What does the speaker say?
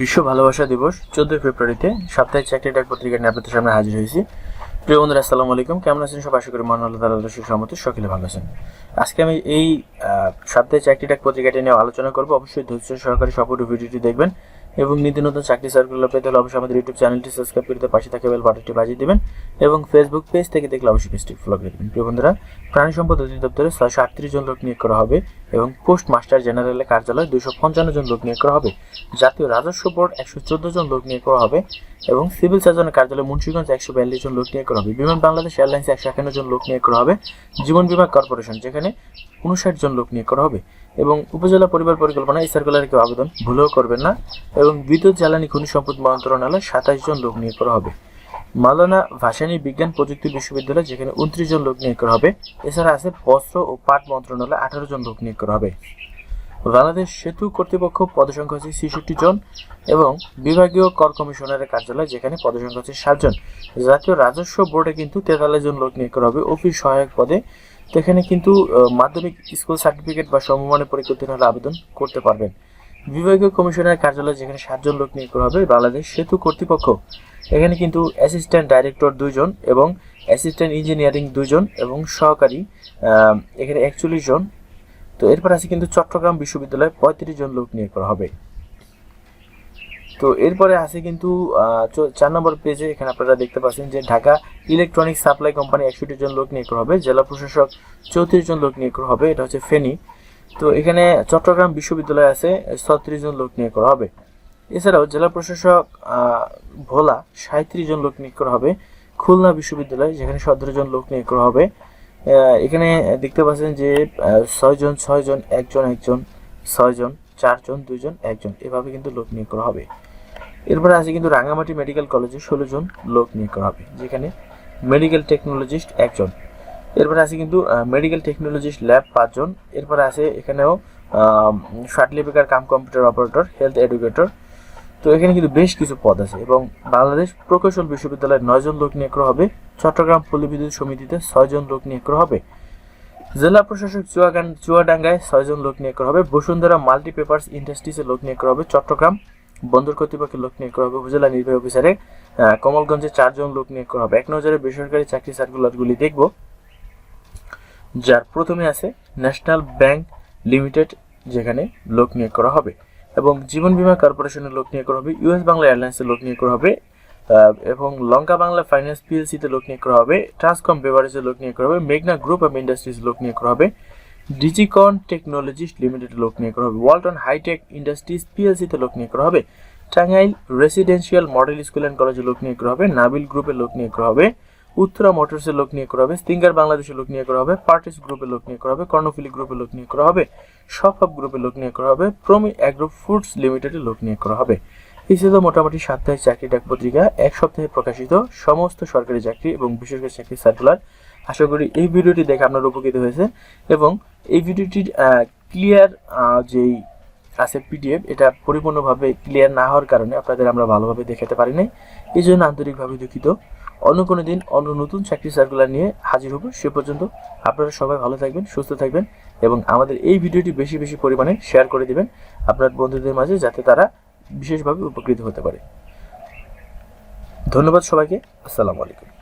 বিশ্ব ভালোবাসা দিবস চোদ্দই ফেব্রুয়ারিতে সাপ্তাহিক চাকরি ডাক পত্রিকা নিয়ে আপনাদের সামনে হাজির হয়েছি। প্রিয় বন্ধুরা, আসসালামু আলাইকুম। কেমন আছেন সব? আশা করি মহান আল্লাহ সহমতে সকলে ভালো আছেন। আজকে আমি এই সাপ্তাহিক চাকরি ডাক পত্রিকাটি নিয়ে আলোচনা করব। অবশ্যই ধৈর্য সহকারে সম্পূর্ণ ভিডিওটি দেখবেন এবং নিত্য নতুন চাকরি সার্কুলার পেতে হলে অবশ্যই আমাদের ইউটিউব চ্যানেলটি সাবস্ক্রাইব করতে পাশে থাকে বেল বাটনটি বাজিয়ে দিবেন। এবং ফেসবুক পেজ থেকে দেখলে অবশ্যই পেজটি ফলো করে দেবেন প্রিয় বন্ধুরা, প্রাণী সম্পদ অধিদপ্তরে ছয়শো আটত্রিশ জন লোক নিয়োগ করা হবে এবং পোস্ট মাস্টার জেনারেলের কার্যালয়ে দুশো পঞ্চান্ন জন লোক নিয়োগ করা হবে। জাতীয় রাজস্ব বোর্ড একশো চোদ্দ জন লোক নিয়োগ করা হবে এবং সিভিল সার্জনের কার্যালয়ে মুন্সিগঞ্জ একশো বিয়াল্লিশ জন লোক নিয়োগ করা হবে। বিমান বাংলাদেশ এয়ারলাইন্স একশো একান্ন জন লোক নিয়োগ করা হবে। জীবন বিমা কর্পোরেশন যেখানে উনষাট জন লোক নিয়োগ করা হবে। এবং উপজেলা পরিবার পরিকল্পনা, এই সার্কুলারে কেউ আবেদন ভুলেও করবেন না। এবং বিদ্যুৎ জ্বালানি খনি সম্পদ মন্ত্রণালয়ে সাতাশ জন লোক নিয়োগ করা হবে। মাওলানা ভাসানী বিজ্ঞান প্রযুক্তি বিশ্ববিদ্যালয়, যেখানে উনত্রিশ জন লোক নিয়োগ করা হবে। এছাড়া আছে বস্ত্র ও পাট মন্ত্রণালয়ে আঠারো জন লোক নিয়োগ করা হবে। বাংলাদেশ সেতু কর্তৃপক্ষ পদসংখ্যা হচ্ছে ছেষট্টি জন এবং বিভাগীয় কর কমিশনারের কার্যালয়, যেখানে পদসংখ্যা হচ্ছে সাতজন জাতীয় রাজস্ব বোর্ডে কিন্তু তেতাল্লিশ জন লোক নিয়োগ করা হবে। অফিস সহায়ক পদে তো এখানে কিন্তু মাধ্যমিক স্কুল সার্টিফিকেট বা সমমানের পরীক্ষা হলে আবেদন করতে পারবেন। বিভাগীয় কমিশনারের কার্যালয় যেখানে সাতজন লোক নিয়োগ করা হবে, বাংলাদেশ সেতু কর্তৃপক্ষ। এখানে কিন্তু অ্যাসিস্ট্যান্ট ডাইরেক্টর দুইজন এবং অ্যাসিস্ট্যান্ট ইঞ্জিনিয়ারিং দুইজন এবং সহকারী এখানে একচল্লিশ জন। তো এরপর আছে কিন্তু চট্টগ্রাম বিশ্ববিদ্যালয়ে পঁয়ত্রিশ জন লোক নিয়োগ করা হবে। তো এরপরে আছে কিন্তু চার নম্বর পেজে এখানে আপনারা দেখতে পাচ্ছেন যে ঢাকা ইলেকট্রনিক সাপ্লাই কোম্পানি একষট্টি জন লোক নিয়োগ করা হবে, জেলা প্রশাসক চৌত্রিশ জন লোক নিয়োগ করা হবে, এটা হচ্ছে ফেনী। তো এখানে চট্টগ্রাম বিশ্ববিদ্যালয় আছে ছত্রিশ জন লোক নিয়োগ করা হবে। এছাড়াও জেলা প্রশাসক ভোলা সাঁত্রিশ জন লোক নিয়োগ করা হবে। খুলনা বিশ্ববিদ্যালয়, যেখানে সতেরো জন লোক নিয়োগ করা হবে। এখানে দেখতে পাচ্ছেন যে ছয়জন ছয়জন একজন একজন ছয়জন চারজন দুইজন একজন এভাবে কিন্তু লোক নিয়োগ করা হবে। এরপরে আছে কিন্তু রাঙামাটি মেডিকেল কলেজে ষোলো জন লোক নিয়োগ করা হবে, যেখানে মেডিকেল টেকনোলজিস্ট একজন। এরপরে আছে কিন্তু মেডিকেল টেকনোলজিস্ট ল্যাব পাঁচজন। এরপরে আছে এখানেও certificate cum computer operator health educator তো এখানে কিন্তু বেশ কিছু পদ আছে এবং বাংলাদেশ প্রকৌশল বিশ্ববিদ্যালয়ের নয়জন লোক নিয়োগ হবে, চট্টগ্রাম পল্লী বিদ্যুৎ সমিতিতে ছয়জন লোক নিয়োগ হবে, জেলা প্রশাসক চুয়াগান চুয়াডাঙ্গায় ছয়জন লোক নিয়োগ হবে, বসুন্ধরা মাল্টি পেপার্স ইন্ডাস্ট্রিজে লোক নিয়োগ হবে, চট্টগ্রাম বন্দর কর্তৃপক্ষের লোক নিয়োগ হবে, উপজেলা নির্বাহী অফিসারে কমলগঞ্জে চারজন লোক নিয়োগ হবে। এক নজরে বেসরকারি চাকরি সার্কুলারগুলি দেখব। যার প্রথমে আছে ন্যাশনাল ব্যাংক লিমিটেড যেখানে লোক নিয়োগ করা হবে এবং জীবন বীমা কর্পোরেশনের লোক নিয়োগ করা হবে ইউএস বাংলা এয়ারলাইন্সের লোক নিয়োগ করা হবে এবং লঙ্কা বাংলা ফাইন্যান্স পিএলসিতে লোক নিয়োগ করা হবে ট্রান্সকম বেভারেজের লোক নিয়োগ করা হবে মেঘনা গ্রুপ অফ ইন্ডাস্ট্রিজ লোক নিয়োগ করা হবে ডিজিকন টেকনোলজিস্ট লিমিটেড লোক নিয়োগ করা হবে ওয়ালটন হাইটেক ইন্ডাস্ট্রিজ পিএলসিতে লোক নিয়োগ করা হবে Tangail residential model school and কলেজে লোক নিয়োগ করা হবে নাবিল গ্রুপের লোক নিয়োগ করা হবে উত্তরা মোটরসের লোক নিয়ে করা হবে স্টিঙ্গার বাংলাদেশের লোক নিয়ে করা হবে, পার্টিস গ্রুপের লোক নিয়োগ করা হবে, কর্ণফিলি গ্রুপের লোক নিয়োগ করা হবে সফাব গ্রুপের লোক নিয়ে করা হবে, প্রমি অ্যাগ্রো ফুডস লিমিটেডের লোক নিয়োগ করা হবে। এই ছিল মোটামুটি সাপ্তাহিক চাকরি ডাক পত্রিকা, এক সপ্তাহে প্রকাশিত সমস্ত সরকারি চাকরি এবং বেসরকারি চাকরি সার্কুলার। আশা করি এই ভিডিওটি দেখে আপনার উপকৃত হয়েছে এবং এই ভিডিওটির ক্লিয়ার যেই আছে পিডিএফ এটা পরিপূর্ণভাবে ক্লিয়ার না হওয়ার কারণে আপনাদের আমরা ভালোভাবে দেখাতে পারি নাই এই জন্য আন্তরিকভাবে দুঃখিত। অন্য কোনো দিন, অন্য নতুন চাকরি সার্কুলার নিয়ে হাজির হব, সে পর্যন্ত আপনারা সবাই ভালো থাকবেন, সুস্থ থাকবেন এবং আমাদের এই ভিডিওটি বেশি বেশি পরিমাণে শেয়ার করে দিবেন আপনার বন্ধুদের মাঝে যাতে তারা বিশেষভাবে উপকৃত হতে পারে। ধন্যবাদ সবাইকে। আসসালামু আলাইকুম।